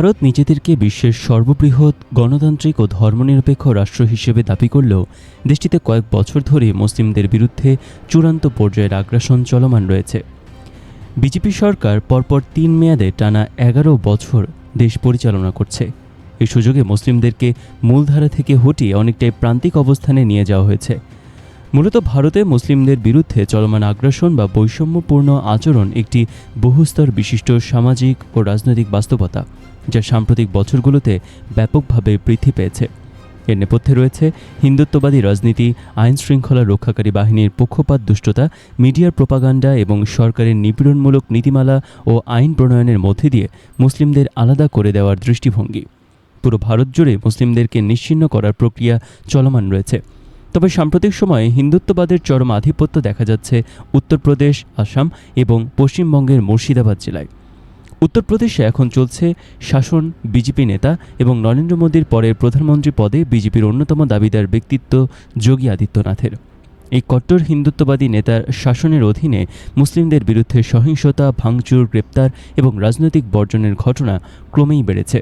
ভারত নিজেদেরকে বিশ্বের সর্ববৃহৎ গণতান্ত্রিক ও ধর্মনিরপেক্ষ রাষ্ট্র হিসেবে দাবি করলেও দেশটিতে কয়েক বছর ধরে মুসলিমদের বিরুদ্ধে চূড়ান্ত পর্যায়ের আগ্রাসন চলমান রয়েছে। বিজেপি সরকার পরপর তিন মেয়াদে টানা এগারো বছর দেশ পরিচালনা করছে। এই সুযোগে মুসলিমদেরকে মূলধারা থেকে হটিয়ে অনেকটাই প্রান্তিক অবস্থানে নিয়ে যাওয়া হয়েছে। মূলত ভারতে মুসলিমদের বিরুদ্ধে চলমান আগ্রাসন বা বৈষম্যপূর্ণ আচরণ একটি বহুস্তর বিশিষ্ট সামাজিক ও রাজনৈতিক বাস্তবতা। যা সাম্প্রতিক বছরগুলোতে ব্যাপকভাবে বৃদ্ধি পেয়েছে। এর নেপথ্যে রয়েছে হিন্দুত্ববাদী রাজনীতি আইন শৃঙ্খলা রক্ষাকারী বাহিনীর পক্ষপাত দুষ্টতা, মিডিয়ার প্রোপাগান্ডা এবং সরকারের নিপীড়নমূলক নীতিমালা ও আইন প্রণয়নের মধ্যে দিয়ে মুসলিমদের আলাদা করে দেওয়ার দৃষ্টিভঙ্গি। পুরো ভারত জুড়ে মুসলিমদেরকে নিশ্চিন্ন করার প্রক্রিয়া চলমান রয়েছে। তবে সাম্প্রতিক সময়ে হিন্দুত্ববাদের চরম আধিপত্য দেখা যাচ্ছে উত্তরপ্রদেশ, আসাম এবং পশ্চিমবঙ্গের মুর্শিদাবাদ জেলায়। উত্তরপ্রদেশে এখন চলছে শাসন বিজেপি নেতা এবং নরেন্দ্র মোদীর পরের প্রধানমন্ত্রী পদে বিজেপির অন্যতম দাবিদার ব্যক্তিত্ব যোগী আদিত্যনাথের। এই কট্টর হিন্দুত্ববাদী নেতার শাসনের অধীনে মুসলিমদের বিরুদ্ধে সহিংসতা, ভাঙচুর, গ্রেপ্তার এবং রাজনৈতিক বর্জনের ঘটনা ক্রমেই বেড়েছে।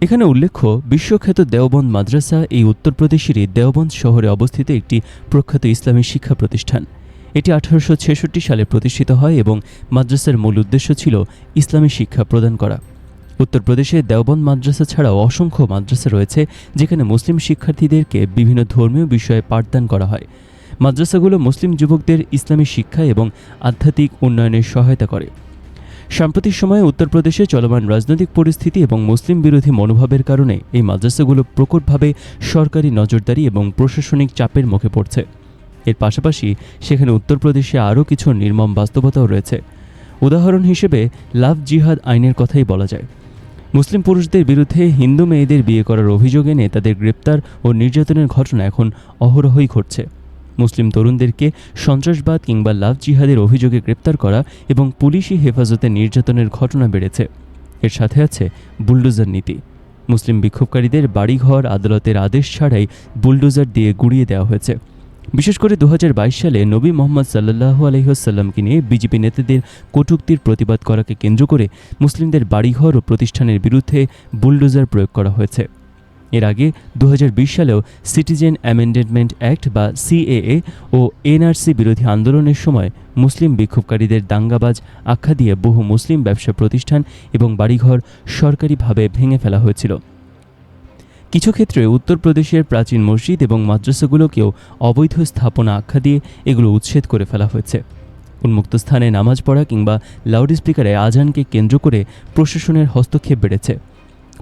এখানে উল্লেখ্য, বিশ্বখ্যাত দেওবন্দ মাদ্রাসা এই উত্তরপ্রদেশেরই দেওবন্দ শহরে অবস্থিত একটি প্রখ্যাত ইসলামী শিক্ষা প্রতিষ্ঠান। এটি আঠারোশো ছেষট্টি সালে প্রতিষ্ঠিত হয় এবং মাদ্রাসার মূল উদ্দেশ্য ছিল ইসলামী শিক্ষা প্রদান করা। উত্তরপ্রদেশে দেওবন্দ মাদ্রাসা ছাড়াও অসংখ্য মাদ্রাসা রয়েছে, যেখানে মুসলিম শিক্ষার্থীদেরকে বিভিন্ন ধর্মীয় বিষয়ে পাঠদান করা হয়। মাদ্রাসাগুলো মুসলিম যুবকদের ইসলামী শিক্ষা এবং আধ্যাত্মিক উন্নয়নে সহায়তা করে। সাম্প্রতিক সময়ে উত্তরপ্রদেশে চলমান রাজনৈতিক পরিস্থিতি এবং মুসলিম বিরোধী মনোভাবের কারণে এই মাদ্রাসাগুলো প্রকটভাবে সরকারি নজরদারি এবং প্রশাসনিক চাপের মুখে পড়ছে। এর পাশাপাশি সেখানে উত্তরপ্রদেশে আরও কিছু নির্মম বাস্তবতাও রয়েছে। উদাহরণ হিসেবে, লাভ জিহাদ আইনের কথাই বলা যায়। মুসলিম পুরুষদের বিরুদ্ধে হিন্দু মেয়েদের বিয়ে করার অভিযোগ এনে তাদের গ্রেপ্তার ও নির্যাতনের ঘটনা এখন অহরহই ঘটছে। মুসলিম তরুণদেরকে সন্ত্রাসবাদ কিংবা লাভ জিহাদের অভিযোগে গ্রেপ্তার করা এবং পুলিশি হেফাজতে নির্যাতনের ঘটনা বেড়েছে। এর সাথে আছে বুলডোজার নীতি। মুসলিম বিক্ষোভকারীদের বাড়িঘর আদালতের আদেশ ছাড়াই বুলডোজার দিয়ে গুড়িয়ে দেওয়া হয়েছে। বিশেষ করে দু হাজার বাইশ সালে নবী মোহাম্মদ সাল্লাহু আলহিহাসাল্লামকে নিয়ে বিজেপি নেতাদের কটূক্তির প্রতিবাদ করাকে কেন্দ্র করে মুসলিমদের বাড়িঘর ও প্রতিষ্ঠানের বিরুদ্ধে বুলডোজার প্রয়োগ করা হয়েছে। এর আগে দু হাজার বিশ সালেও সিটিজেন অ্যামেন্ডমেন্ট অ্যাক্ট বা সিএএ ও এনআরসি বিরোধী আন্দোলনের সময় মুসলিম বিক্ষোভকারীদের দাঙ্গাবাজ, আখ্যা দিয়ে বহু মুসলিম ব্যবসা প্রতিষ্ঠান এবং বাড়িঘর সরকারিভাবে ভেঙে ফেলা হয়েছিল। কিছু ক্ষেত্রে উত্তরপ্রদেশের প্রাচীন মসজিদ এবং মাদ্রাসাগুলোকেও অবৈধ স্থাপনা আখ্যা দিয়ে এগুলো উচ্ছেদ করে ফেলা হয়েছে। উন্মুক্ত স্থানে নামাজ পড়া কিংবা লাউডস্পিকারে আজানকে কেন্দ্র করে প্রশাসনের হস্তক্ষেপ বেড়েছে।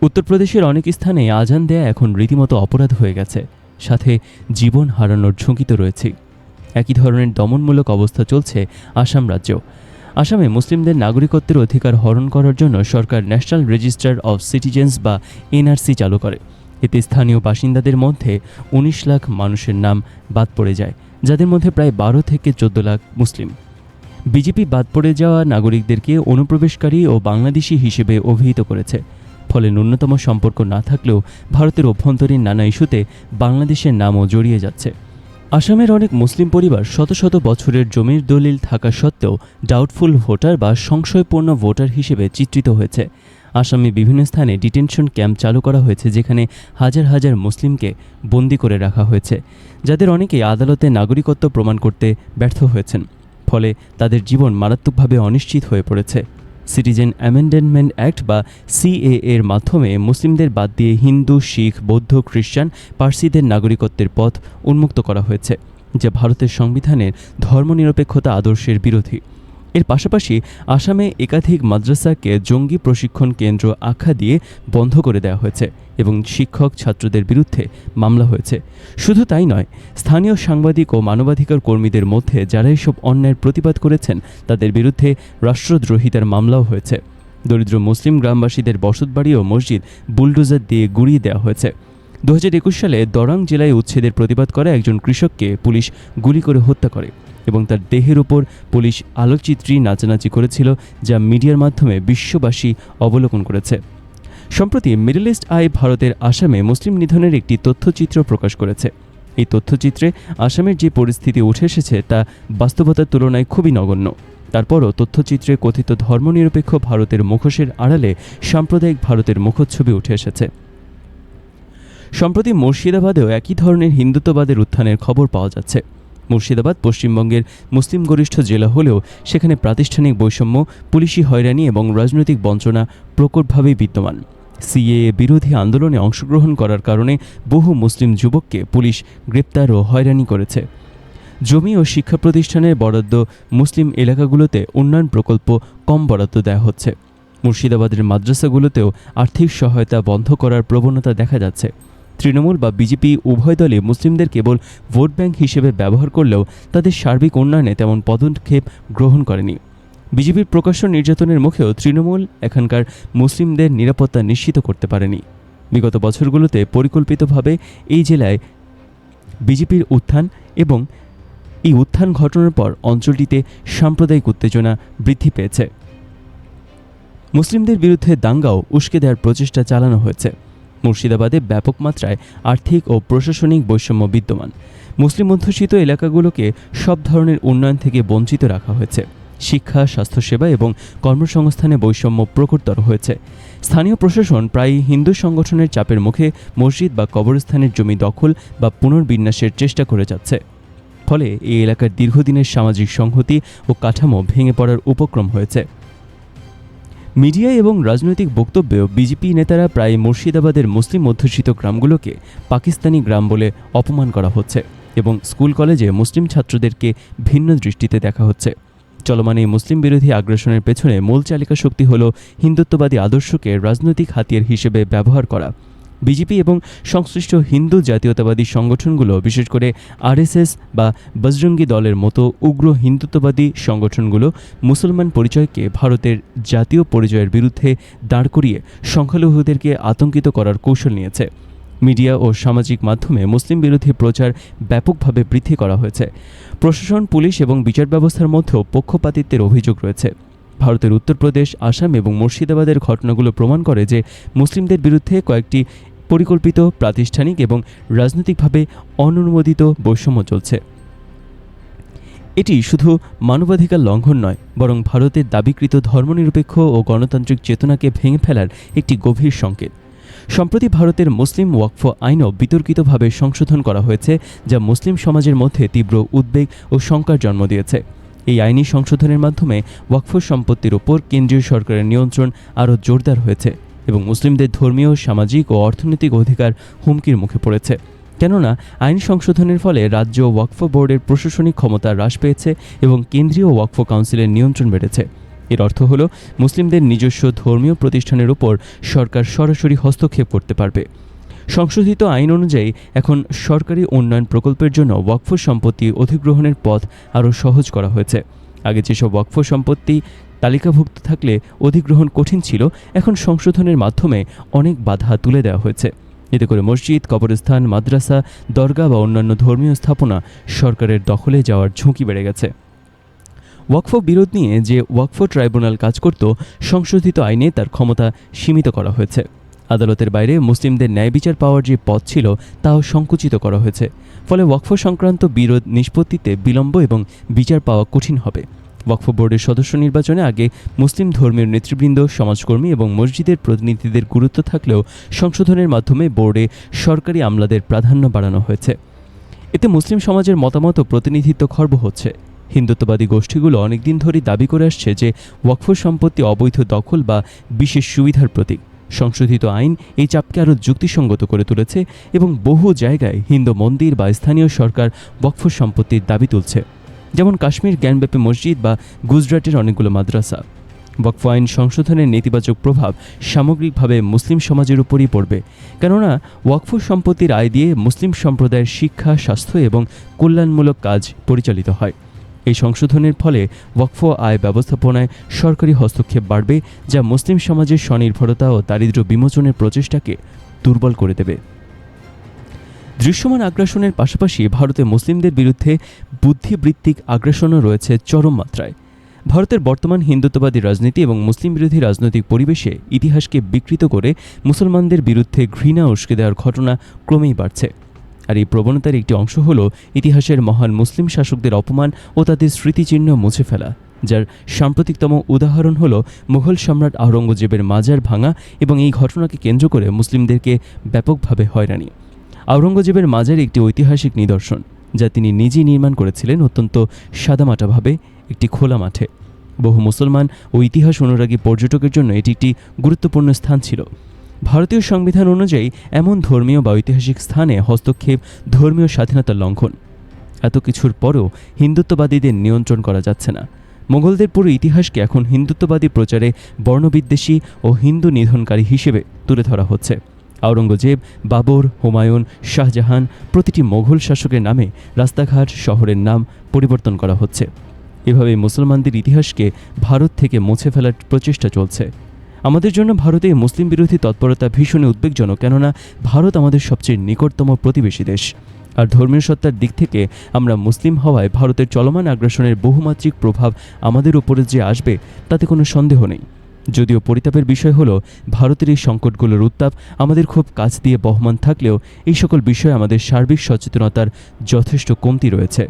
উত্তরপ্রদেশের অনেক স্থানে আজান দেয়া এখন রীতিমতো অপরাধ হয়ে গেছে। সাথে জীবন হারানোর ঝুঁকি তো রয়েছেই একই ধরনের দমনমূলক অবস্থা চলছে আসাম রাজ্যেও আসামে মুসলিমদের নাগরিকত্বের অধিকার হরণ করার জন্য সরকার ন্যাশনাল রেজিস্টার অফ সিটিজেন্স বা এনআরসি চালু করে। এতে স্থানীয় বাসিন্দাদের মধ্যে উনিশ লাখ মানুষের নাম বাদ পড়ে যায়, যাদের মধ্যে প্রায় বারো থেকে চোদ্দ লাখ মুসলিম। বিজেপি বাদ পড়ে যাওয়া নাগরিকদেরকে অনুপ্রবেশকারী ও বাংলাদেশি হিসেবে অভিহিত করেছে। ফলে ন্যূনতম সম্পর্ক না থাকলেও ভারতের অভ্যন্তরীণ নানা ইস্যুতে বাংলাদেশের নামও জড়িয়ে যাচ্ছে। আসামের অনেক মুসলিম পরিবার শত শত বছরের জমির দলিল থাকা সত্ত্বেও ডাউটফুল ভোটার বা সংশয়পূর্ণ ভোটার হিসেবে চিত্রিত হয়েছে। আসামে বিভিন্ন স্থানে ডিটেনশন ক্যাম্প চালু করা হয়েছে, যেখানে হাজার হাজার মুসলিমকে বন্দি করে রাখা হয়েছে, যাদের অনেকেই আদালতে নাগরিকত্ব প্রমাণ করতে ব্যর্থ হয়েছেন, ফলে তাদের জীবন মারাত্মকভাবে অনিশ্চিত হয়ে পড়েছে। সিটিজেন অ্যামেন্ডমেন্ট অ্যাক্ট বা সিএ এর মাধ্যমে মুসলিমদের বাদ দিয়ে হিন্দু, শিখ, বৌদ্ধ, খ্রিস্টান, পার্সিদের নাগরিকত্বের পথ উন্মুক্ত করা হয়েছে, যা ভারতের সংবিধানের ধর্মনিরপেক্ষতা আদর্শের বিরোধী। এর পাশাপাশি আসামে একাধিক মাদ্রাসাকে জঙ্গি প্রশিক্ষণ কেন্দ্র আখ্যা দিয়ে বন্ধ করে দেওয়া হয়েছে এবং শিক্ষক ছাত্রদের বিরুদ্ধে মামলা হয়েছে। শুধু তাই নয়, স্থানীয় সাংবাদিক ও মানবাধিকার কর্মীদের মধ্যে যারা এসব অন্যায়ের প্রতিবাদ করেছেন, তাদের বিরুদ্ধে রাষ্ট্রদ্রোহিতার মামলাও হয়েছে। দরিদ্র মুসলিম গ্রামবাসীদের বসতবাড়ি ও মসজিদ বুলডোজার দিয়ে গুড়িয়ে দেওয়া হয়েছে। দু হাজার একুশ সালে দরং জেলায় উচ্ছেদের প্রতিবাদ করা একজন কৃষককে পুলিশ গুলি করে হত্যা করে। এবং তার দেহের ওপর পুলিশ আলোকচিত্রী নাচানাচি করেছিল, যা মিডিয়ার মাধ্যমে বিশ্ববাসী অবলোকন করেছে। সম্প্রতি মিডল ইস্ট আই ভারতের আসামে মুসলিম নিধনের একটি তথ্যচিত্র প্রকাশ করেছে। এই তথ্যচিত্রে আসামের যে পরিস্থিতি উঠে এসেছে, তা বাস্তবতার তুলনায় খুবই নগণ্য। তারপরও তথ্যচিত্রে কথিত ধর্মনিরপেক্ষ ভারতের মুখোশের আড়ালে সাম্প্রদায়িক ভারতের মুখচ্ছবি উঠে এসেছে। সম্প্রতি মুর্শিদাবাদেও একই ধরনের হিন্দুত্ববাদের উত্থানের খবর পাওয়া যাচ্ছে। মুর্শিদাবাদ, পশ্চিমবঙ্গের মুসলিম গরিষ্ঠ জেলা হলেও সেখানে প্রাতিষ্ঠানিক বৈষম্য, পুলিশি হয়রানি এবং রাজনৈতিক বঞ্চনা প্রকটভাবেই বিদ্যমান। সিএএ বিরোধী আন্দোলনে অংশগ্রহণ করার কারণে বহু মুসলিম যুবককে পুলিশ গ্রেপ্তার ও হয়রানি করেছে। জমি ও শিক্ষা প্রতিষ্ঠানের বরাদ্দ মুসলিম এলাকাগুলোতে উন্নয়ন প্রকল্প কম বরাদ্দ দেওয়া হচ্ছে। মুর্শিদাবাদের মাদ্রাসাগুলোতেও আর্থিক সহায়তা বন্ধ করার প্রবণতা দেখা যাচ্ছে। তৃণমূল বা বিজেপি উভয় দলই মুসলিমদের কেবল ভোট ব্যাংক হিসেবে ব্যবহার করলেও তাদের সার্বিক উন্নয়নে তেমন পদক্ষেপ গ্রহণ করেনি। বিজেপির প্রকাশ্য নির্যাতনের মুখেও তৃণমূল এখানকার মুসলিমদের নিরাপত্তা নিশ্চিত করতে পারেনি। বিগত বছরগুলোতে পরিকল্পিতভাবে এই জেলায় বিজেপির উত্থান এবং এই উত্থান ঘটনার পর অঞ্চলটিতে সাম্প্রদায়িক উত্তেজনা বৃদ্ধি পেয়েছে। মুসলিমদের বিরুদ্ধে দাঙ্গাও উস্কে দেওয়ার প্রচেষ্টা চালানো হয়েছে। মুর্শিদাবাদে ব্যাপক মাত্রায় আর্থিক ও প্রশাসনিক বৈষম্য বিদ্যমান। মুসলিম অধ্যুষিত এলাকাগুলোকে সব ধরনের উন্নয়ন থেকে বঞ্চিত রাখা হয়েছে। শিক্ষা, স্বাস্থ্যসেবা এবং কর্মসংস্থানে বৈষম্য প্রকটতর হয়েছে। স্থানীয় প্রশাসন প্রায়ই হিন্দু সংগঠনের চাপের মুখে মসজিদ বা কবরস্থানের জমি দখল বা পুনর্বিন্যাসের চেষ্টা করে যাচ্ছে। ফলে এই এলাকার দীর্ঘদিনের সামাজিক সংহতি ও কাঠামো ভেঙে পড়ার উপক্রম হয়েছে। মিডিয়া এবং রাজনৈতিক বক্তব্যেও বিজেপি নেতারা প্রায় মুর্শিদাবাদের মুসলিম অধ্যুষিত গ্রামগুলোকে পাকিস্তানি গ্রাম বলে অপমান করা হচ্ছে এবং স্কুল কলেজে মুসলিম ছাত্রদেরকে ভিন্ন দৃষ্টিতে দেখা হচ্ছে। চলমান এই মুসলিম বিরোধী আগ্রাসনের পেছনে মূল চালিকা শক্তি হল হিন্দুত্ববাদী আদর্শকে রাজনৈতিক হাতিয়ার হিসেবে ব্যবহার করা। বিজেপি এবং সংশ্লিষ্ট হিন্দু জাতীয়তাবাদী সংগঠনগুলো, বিশেষ করে আরএসএস বা বজরঙ্গি দলের মতো উগ্র হিন্দুত্ববাদী সংগঠনগুলো মুসলমান পরিচয়কে ভারতের জাতীয় পরিচয়ের বিরুদ্ধে দাঁড় করিয়ে সংখ্যালঘুদেরকে আতঙ্কিত করার কৌশল নিয়েছে। মিডিয়া ও সামাজিক মাধ্যমে মুসলিম বিরোধী প্রচার ব্যাপকভাবে বৃদ্ধি করা হয়েছে। প্রশাসন, পুলিশ এবং বিচার ব্যবস্থার মধ্যেও পক্ষপাতিত্বের অভিযোগ রয়েছে। ভারতের উত্তরপ্রদেশ, আসাম এবং মুর্শিদাবাদের ঘটনাগুলো প্রমাণ করে যে মুসলিমদের বিরুদ্ধে কয়েকটি পরিকল্পিত, প্রাতিষ্ঠানিক এবং রাজনৈতিকভাবে অননুমোদিত বৈষম্য চলছে। এটি শুধু মানবাধিকার লঙ্ঘন নয়, বরং ভারতের দাবিকৃত ধর্মনিরপেক্ষ ও গণতান্ত্রিক চেতনাকে ভেঙে ফেলার একটি গভীর সংকেত। সম্প্রতি ভারতের মুসলিম ওয়াকফ আইনও বিতর্কিতভাবে সংশোধন করা হয়েছে, যা মুসলিম সমাজের মধ্যে তীব্র উদ্বেগ ও শঙ্কার জন্ম দিয়েছে। এই আইনি সংশোধনের মাধ্যমে ওয়াকফ সম্পত্তির ওপর কেন্দ্রীয় সরকারের নিয়ন্ত্রণ আরও জোরদার হয়েছে এবং মুসলিমদের ধর্মীয়, সামাজিক ও অর্থনৈতিক অধিকার হুমকির মুখে পড়েছে। কেননা, আইন সংশোধনের ফলে রাজ্য ওয়াকফ বোর্ডের প্রশাসনিক ক্ষমতা হ্রাস পেয়েছে এবং কেন্দ্রীয় ওয়াকফ কাউন্সিলের নিয়ন্ত্রণ বেড়েছে। এর অর্থ হল, মুসলিমদের নিজস্ব ধর্মীয় প্রতিষ্ঠানের উপর সরকার সরাসরি হস্তক্ষেপ করতে পারবে। সংশোধিত আইন অনুযায়ী এখন সরকারি উন্নয়ন প্রকল্পের জন্য ওয়াকফ সম্পত্তি অধিগ্রহণের পথ আরও সহজ করা হয়েছে। আগে যেসব ওয়াকফ সম্পত্তি তালিকাভুক্ত থাকলে অধিগ্রহণ কঠিন ছিল, এখন সংশোধনের মাধ্যমে অনেক বাধা তুলে দেওয়া হয়েছে। এতে করে মসজিদ, কবরস্থান, মাদ্রাসা, দরগা বা অন্যান্য ধর্মীয় স্থাপনা সরকারের দখলে যাওয়ার ঝুঁকি বেড়ে গেছে। ওয়াকফ বিরোধ নিয়ে যে ওয়াকফ ট্রাইব্যুনাল কাজ করত, সংশোধিত আইনে তার ক্ষমতা সীমিত করা হয়েছে। আদালতের বাইরে মুসলিমদের ন্যায় বিচার পাওয়ার যে পথ ছিল, তাও সংকুচিত করা হয়েছে। ফলে ওয়াকফ সংক্রান্ত বিরোধ নিষ্পত্তিতে বিলম্ব এবং বিচার পাওয়া কঠিন হবে। ওয়াকফ বোর্ডের সদস্য নির্বাচনে আগে মুসলিম ধর্মীয় নেতৃবৃন্দ, সমাজকর্মী এবং মসজিদের প্রতিনিধিদের গুরুত্ব থাকলেও সংশোধনের মাধ্যমে বোর্ডে সরকারি আমলাদের প্রাধান্য বাড়ানো হয়েছে। এতে মুসলিম সমাজের মতামত প্রতিনিধিত্ব খর্ব হচ্ছে। হিন্দুত্ববাদী গোষ্ঠীগুলো অনেকদিন ধরেই দাবি করে আসছে যে ওয়াকফ সম্পত্তি অবৈধ দখল বা বিশেষ সুবিধার প্রতীক। সংশোধিত আইন এই চাপকে আরও যুক্তিসঙ্গত করে তুলেছে এবং বহু জায়গায় হিন্দু মন্দির বা স্থানীয় সরকার ওয়াকফ সম্পত্তির দাবি তুলছে। যেমন কাশ্মীর জ্ঞানব্যাপী মসজিদ বা গুজরাটের অনেকগুলো মাদ্রাসা। ওয়াকফ আইন সংশোধনের নেতিবাচক প্রভাব সামগ্রিকভাবে মুসলিম সমাজের উপরই পড়বে, কেননা ওয়াকফ সম্পত্তির আয় দিয়ে মুসলিম সম্প্রদায়ের শিক্ষা, স্বাস্থ্য এবং কল্যাণমূলক কাজ পরিচালিত হয়। এই সংশোধনের ফলে ওয়াকফ আয় ব্যবস্থাপনায় সরকারি হস্তক্ষেপ বাড়বে, যা মুসলিম সমাজের স্বনির্ভরতা ও দারিদ্র্য বিমোচনের প্রচেষ্টাকে দুর্বল করে দেবে। দৃশ্যমান আগ্রাসনের পাশাপাশি ভারতে মুসলিমদের বিরুদ্ধে বুদ্ধিবৃত্তিক আগ্রাসনও রয়েছে চরম মাত্রায়। ভারতের বর্তমান হিন্দুত্ববাদী রাজনীতি এবং মুসলিম বিরোধী রাজনৈতিক পরিবেশে ইতিহাসকে বিকৃত করে মুসলমানদের বিরুদ্ধে ঘৃণা উস্কে দেওয়ার ঘটনা ক্রমেই বাড়ছে। আর এই প্রবণতার একটি অংশ হল ইতিহাসের মহান মুসলিম শাসকদের অপমান ও তাদের স্মৃতিচিহ্ন মুছে ফেলা, যার সাম্প্রতিকতম উদাহরণ হল মুঘল সম্রাট আওরঙ্গজেবের মাজার ভাঙা এবং এই ঘটনাকে কেন্দ্র করে মুসলিমদেরকে ব্যাপকভাবে হয়রানি। আওরঙ্গজেবের মাজার একটি ঐতিহাসিক নিদর্শন, যা তিনি নিজেই নির্মাণ করেছিলেন অত্যন্ত সাদামাটাভাবে একটি খোলা মাঠে। বহু মুসলমান ও ইতিহাস অনুরাগী পর্যটকের জন্য এটি একটি গুরুত্বপূর্ণ স্থান ছিল। ভারতীয় সংবিধান অনুযায়ী এমন ধর্মীয় বা ঐতিহাসিক স্থানে হস্তক্ষেপ ধর্মীয় স্বাধীনতার লঙ্ঘন। এত কিছুর পরেও হিন্দুত্ববাদীদের নিয়ন্ত্রণ করা যাচ্ছে না। মোগলদের পুরো ইতিহাসকে এখন হিন্দুত্ববাদী প্রচারে বর্ণবিদ্বেষী ও হিন্দু নিধনকারী হিসেবে তুলে ধরা হচ্ছে। আওরঙ্গজেব বাবর, হুমায়ুন, শাহজাহান প্রতিটি মোগল শাসকের নামে রাস্তাঘাট, শহরের নাম পরিবর্তন করা হচ্ছে। এভাবে মুসলমানদের ইতিহাসকে ভারত থেকে মুছে ফেলার প্রচেষ্টা চলছে। আমাদের জন্য ভারতে মুসলিম বিরোধী তৎপরতা ভীষণই উদ্বেগজনক, কেননা ভারত আমাদের সবচেয়ে নিকটতম প্রতিবেশী দেশ। আর ধর্মীয় সত্তার দিক থেকে আমরা মুসলিম হওয়ায় ভারতের চলমান আগ্রাসনের বহুমাত্রিক প্রভাব আমাদের উপরে যে আসবে, তাতে কোনো সন্দেহ নেই। যদিও পরিতাপের বিষয় হলো, ভারতের এই সংকটগুলোর উত্তাপ আমাদের খুব কাছ দিয়ে বহমান থাকলেও এই সকল বিষয়ে আমাদের সার্বিক সচেতনতার যথেষ্ট কমতি রয়েছে।